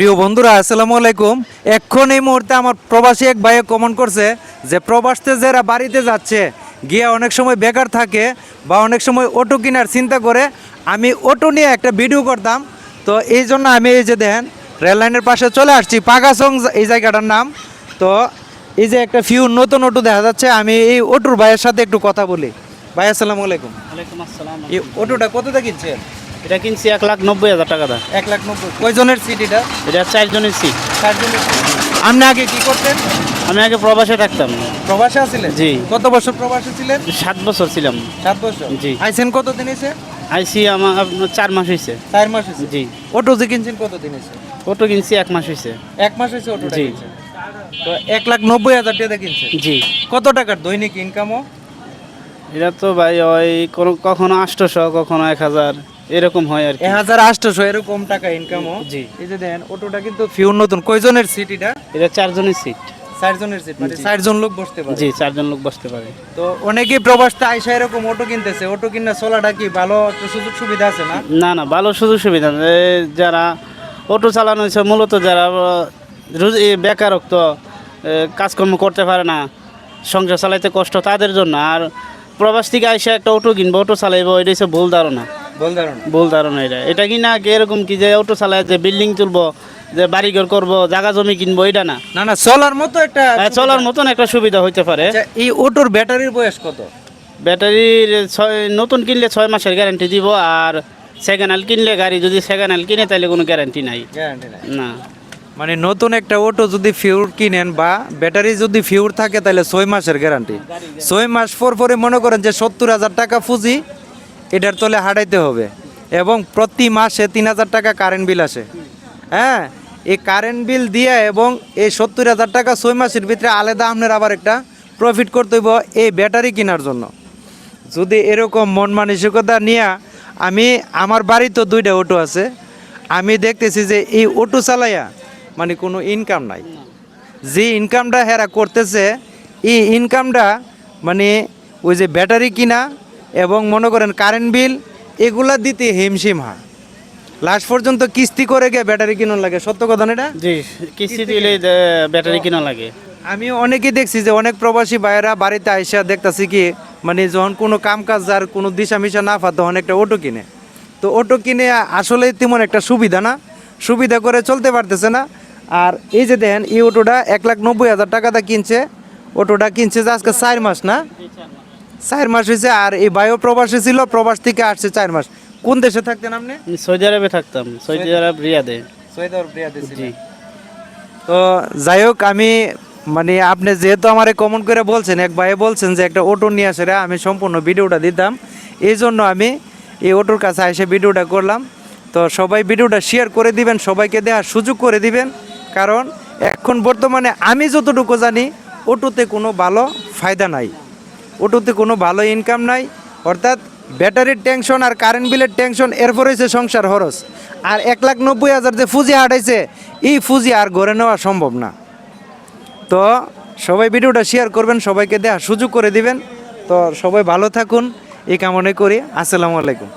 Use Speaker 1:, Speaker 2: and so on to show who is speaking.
Speaker 1: প্রিয় বন্ধুরা আসসালামু আলাইকুম। এখন এই মুহূর্তে আমার প্রবাসী এক ভাইয়ে কমেন্ট করছে যে প্রবাসতে যারা বাড়িতে যাচ্ছে গিয়ে অনেক সময় বেকার থাকে বা অনেক সময় অটো কেনার চিন্তা করে আমি অটো নিয়ে একটা ভিডিও করতাম। তো এই জন্য আমি এই যে দেখেন রেল লাইনের পাশে চলে আসছি পাগাসং এই জায়গাটার নাম। তো এই যে একটা ফিউ নতুন অটো দেখা যাচ্ছে আমি এই অটোর ভাইয়ের সাথে একটু কথা বলি। ভাই আসসালামু আলাইকুম।
Speaker 2: আসসালাম।
Speaker 1: এই অটোটা কতটা কিনছেন?
Speaker 2: এটা কিনছি এক লাখ নব্বই হাজার টাকা দা
Speaker 1: এক লাখ নব্বই। কয়জনের সিট এটা?
Speaker 2: এটা চারজনের সিট
Speaker 1: চারজনের। আপনি আগে কি করতেন?
Speaker 2: আমি আগে প্রবাসে থাকতাম।
Speaker 1: প্রবাসে আছিলেন?
Speaker 2: জি।
Speaker 1: কত বছর প্রবাসে ছিলেন?
Speaker 2: সাত বছর ছিলাম।
Speaker 1: সাত বছর।
Speaker 2: জি।
Speaker 1: আইছেন কত দিন এসে?
Speaker 2: আইসি আমার চার মাস হয়েছে
Speaker 1: চার মাস হয়েছে
Speaker 2: জি।
Speaker 1: অটো যে কিনছেন কত দিন এসে?
Speaker 2: অটো কিনছি এক মাস হয়েছে
Speaker 1: এক মাস হয়েছে অটোটা
Speaker 2: জি।
Speaker 1: তো এক লাখ নব্বই হাজার টাকা কিনছেন?
Speaker 2: জি।
Speaker 1: কত টাকার দৈনিক ইনকামও
Speaker 2: এটা তো ভাই ওই কখনো আটশোশো কখনো এক হাজার। এরকম হয় আর কি।
Speaker 1: হাজার আটশোশো এরকম টাকা ইনকামও
Speaker 2: জি।
Speaker 1: এই যে দেখেন অটোটা কিন্তু ফিউর নতুন। কয়জনের সিট এটা?
Speaker 2: এটা চারজনের সিট
Speaker 1: চারজনের সিট মানে। চারজন লোক বসতে পারে।
Speaker 2: জি চারজন লোক বসতে পারে।
Speaker 1: তো অনেকেই প্রবাসতে আইসা এরকম অটো কিনতেছে। অটো কিনা চলাটা কি ভালো একটা সুযোগ সুবিধা আছে না?
Speaker 2: না না ভালো সুযোগ সুবিধা যারা অটো চালানো হয়েছে মূলত যারা বেকারত্ব কাজকর্ম করতে পারে না সংসার চালাইতে কষ্ট তাদের জন্য। আর প্রবাস থেকে আইসা একটা অটো কিনবো অটো চালাইবো এটা হচ্ছে ভুল ধারণা। ভুল ধারণা। এটা। এটা কি না কি এরকম কি যে অটো চালায় যে বিল্ডিং তুলবো যে বাড়িঘর করব জায়গা জমি কিনবো এটা না।
Speaker 1: না না চলার মতো একটা
Speaker 2: হ্যাঁ, চলার মতন একটা সুবিধা হইতে পারে।
Speaker 1: আচ্ছা, এই অটোর ব্যাটারির বয়স কত?
Speaker 2: ব্যাটারির ছয় নতুন কিনলে ছয় মাসের গ্যারান্টি দিব আর সেকেন্ড হ্যান্ড কিনলে গাড়ি যদি সেকেন্ড হ্যান্ড কিনে তাহলে কোনো গ্যারান্টি নাই।
Speaker 1: গ্যারান্টি নাই।
Speaker 2: না।
Speaker 1: মানে নতুন একটা অটো যদি ফিউর কিনেন বা ব্যাটারি যদি ফিউর থাকে, তাহলে ছয় মাসের গ্যারান্টি ছয় মাস পর পরে মনে করেন যে সত্তর হাজার টাকা পুঁজি, এটার তলে হাঁটাইতে হবে। এবং প্রতি মাসে তিন হাজার টাকা কারেন্ট বিল আসে। হ্যাঁ এই কারেন্ট বিল দিয়ে এবং এই সত্তর হাজার টাকা ছয় মাসের ভিতরে আলাদা আপনার আবার একটা প্রফিট করতে হইব এই ব্যাটারি কেনার জন্য। যদি এরকম মন মানসিকতা নিয়ে আমি, আমার বাড়ি তো দুইটা অটো আছে। আমি দেখতেছি যে এই অটো চালাইয়া মানে কোনো ইনকাম নাই। যে ইনকামটা হেরা করতেছে এই ইনকামটা মানে ওই যে ব্যাটারি কিনা এবং মনে করেন কারেন্ট বিল এগুলা দিতে হিমশিম হয়। লাস্ট পর্যন্ত কিস্তি করে গিয়ে ব্যাটারি কিনুন লাগে সত্য কথা না এটা?
Speaker 2: জি কিস্তি দিলে ব্যাটারি কিনা লাগে।
Speaker 1: আমি অনেকেই দেখছি যে অনেক প্রবাসী ভাইয়েরা বাড়িতে আইসা দেখতাছি কি মানে যখন কোনো কাম কাজ আর কোনো দিশা মিশা না পায় তখন একটা অটো কিনে। তো অটো কিনে আসলে তেমন একটা সুবিধা না। সুবিধা করে চলতে পারতেছে না। আর এই যে দেখেন এই অটোটা এক লাখ নব্বই হাজার টাকাটা কিনছে। অটোটা কিনছে যে আজকে চার মাস না? চার মাস হয়েছে আর এই বায়ু প্রবাসী ছিল প্রবাস থেকে আসছে চার মাস। কোন দেশে থাকতেন আপনি?
Speaker 2: সৌদি আরবে থাকতাম সৌদি আরব রিয়াদে।
Speaker 1: জি। তো যাই হোক আমি মানে আপনি যেহেতু আমারে কমেন্ট করে বলছেন এক ভাই বলছেন যে একটা অটো নিয়ে আসে আমি সম্পূর্ণ ভিডিওটা দিতাম। এই জন্য আমি এই অটোর কাছে এসে ভিডিওটা করলাম। তো সবাই ভিডিওটা শেয়ার করে দিবেন সবাইকে দেওয়ার সুযোগ করে দিবেন। কারণ এখন বর্তমানে আমি যতটুকু জানি, অটোতে কোনো ভালো ফায়দা নাই। অটোতে কোনো ভালো ইনকাম নাই। অর্থাৎ ব্যাটারির টেনশন আর কারেন্ট বিলের টেনশন এরপর হয়েছে সংসার খরচ। আর এক লাখ নব্বই হাজার যে ফুজি হাঁটাইছে এই ফুজি আর গড়ে নেওয়া সম্ভব না। তো সবাই ভিডিওটা শেয়ার করবেন, সবাইকে দেওয়ার সুযোগ করে দিবেন। তো সবাই ভালো থাকুন, এই কামনে করি। আসসালামু আলাইকুম।